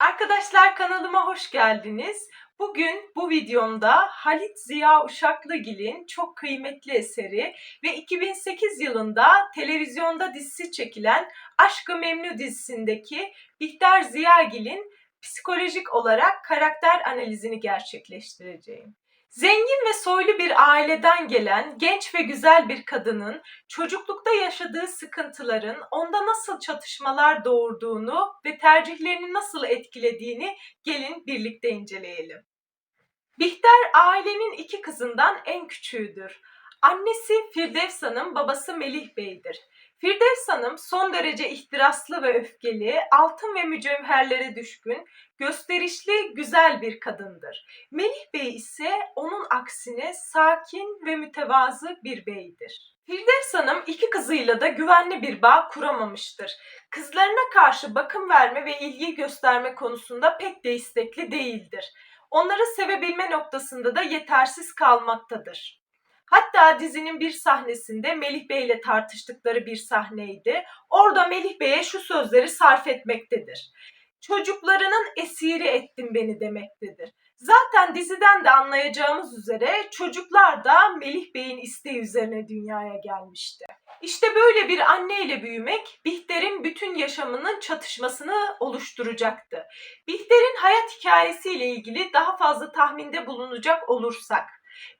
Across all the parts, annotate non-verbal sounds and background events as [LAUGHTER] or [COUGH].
Arkadaşlar kanalıma hoş geldiniz. Bugün bu videomda Halit Ziya Uşaklıgil'in çok kıymetli eseri ve 2008 yılında televizyonda dizisi çekilen Aşk-ı Memnu dizisindeki Bihter Ziyagil'in psikolojik olarak karakter analizini gerçekleştireceğim. Zengin ve soylu bir aileden gelen genç ve güzel bir kadının çocuklukta yaşadığı sıkıntıların onda nasıl çatışmalar doğurduğunu ve tercihlerini nasıl etkilediğini gelin birlikte inceleyelim. Bihter ailenin iki kızından en küçüğüdür. Annesi Firdevs Hanım, babası Melih Bey'dir. Firdevs Hanım son derece ihtiraslı ve öfkeli, altın ve mücevherlere düşkün, gösterişli, güzel bir kadındır. Melih Bey ise onun aksine sakin ve mütevazı bir beydir. Firdevs Hanım iki kızıyla da güvenli bir bağ kuramamıştır. Kızlarına karşı bakım verme ve ilgi gösterme konusunda pek de istekli değildir. Onları sevebilme noktasında da yetersiz kalmaktadır. Hatta dizinin bir sahnesinde Melih Bey ile tartıştıkları bir sahneydi. Orada Melih Bey'e şu sözleri sarf etmektedir. Çocuklarının esiri ettin beni demektedir. Zaten diziden de anlayacağımız üzere çocuklar da Melih Bey'in isteği üzerine dünyaya gelmişti. İşte böyle bir anneyle büyümek Bihter'in bütün yaşamının çatışmasını oluşturacaktı. Bihter'in hayat hikayesiyle ilgili daha fazla tahminde bulunacak olursak,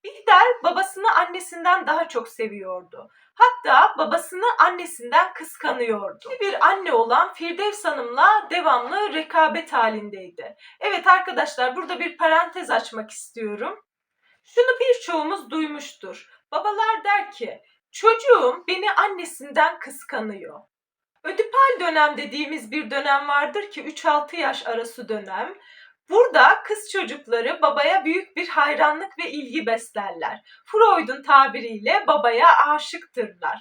Bihter babasını annesinden daha çok seviyordu. Hatta babasını annesinden kıskanıyordu. Bir anne olan Firdevs Hanım'la devamlı rekabet halindeydi. Evet arkadaşlar burada bir parantez açmak istiyorum. Şunu birçoğumuz duymuştur. Babalar der ki çocuğum beni annesinden kıskanıyor. Ödipal dönem dediğimiz bir dönem vardır ki 3-6 yaş arası dönem. Burada kız çocukları babaya büyük bir hayranlık ve ilgi beslerler. Freud'un tabiriyle babaya aşıktırlar.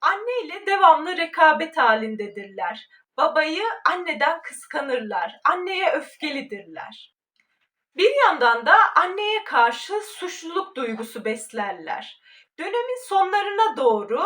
Anne ile devamlı rekabet halindedirler. Babayı anneden kıskanırlar. Anneye öfkelidirler. Bir yandan da anneye karşı suçluluk duygusu beslerler. Dönemin sonlarına doğru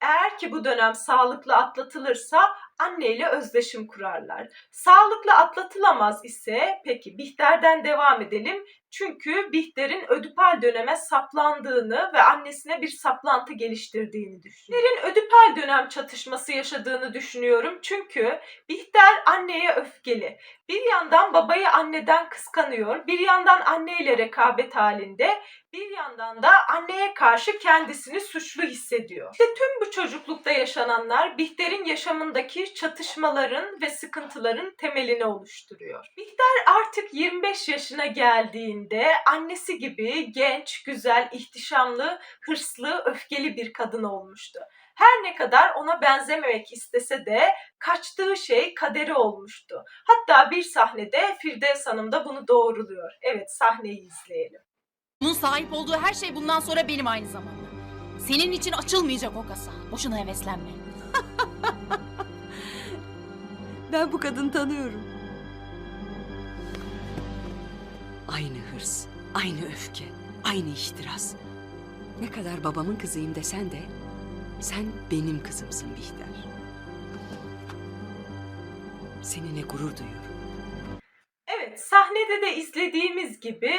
eğer ki bu dönem sağlıklı atlatılırsa anneyle özdeşim kurarlar. Sağlıklı atlatılamaz ise peki Bihter'den devam edelim. Çünkü Bihter'in ödipal döneme saplandığını ve annesine bir saplantı geliştirdiğini düşünüyorum. Bihter'in ödipal dönem çatışması yaşadığını düşünüyorum. Çünkü Bihter anneye öfkeli. Bir yandan babayı anneden kıskanıyor, bir yandan anneyle rekabet halinde, bir yandan da anneye karşı kendisini suçlu hissediyor. İşte tüm bu çocuklukta yaşananlar Bihter'in yaşamındaki çatışmaların ve sıkıntıların temelini oluşturuyor. Bihter artık 25 yaşına geldiğinde annesi gibi genç, güzel, ihtişamlı, hırslı, öfkeli bir kadın olmuştu. Her ne kadar ona benzememek istese de kaçtığı şey kaderi olmuştu. Hatta bir sahnede Firdevs Hanım da bunu doğruluyor. Evet sahneyi izleyelim. Onun sahip olduğu her şey bundan sonra benim aynı zamanda. Senin için açılmayacak o kasa. Boşuna heveslenme. [LAUGHS] Ben bu kadını tanıyorum. Aynı hırs, aynı öfke, aynı ihtiras. Ne kadar babamın kızıyım desen de sen benim kızımsın Bihter. Seninle gurur duyuyorum. Evet, sahnede de izlediğimiz gibi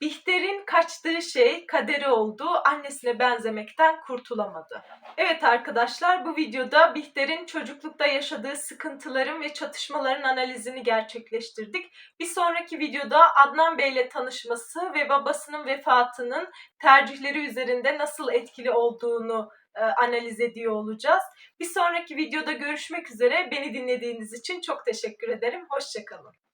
Bihter'in kaçtığı şey kaderi oldu. Annesine benzemekten kurtulamadı. Evet arkadaşlar bu videoda Bihter'in çocuklukta yaşadığı sıkıntıların ve çatışmaların analizini gerçekleştirdik. Bir sonraki videoda Adnan Bey ile tanışması ve babasının vefatının tercihleri üzerinde nasıl etkili olduğunu e, analiz ediyor olacağız. Bir sonraki videoda görüşmek üzere. Beni dinlediğiniz için çok teşekkür ederim. Hoşçakalın.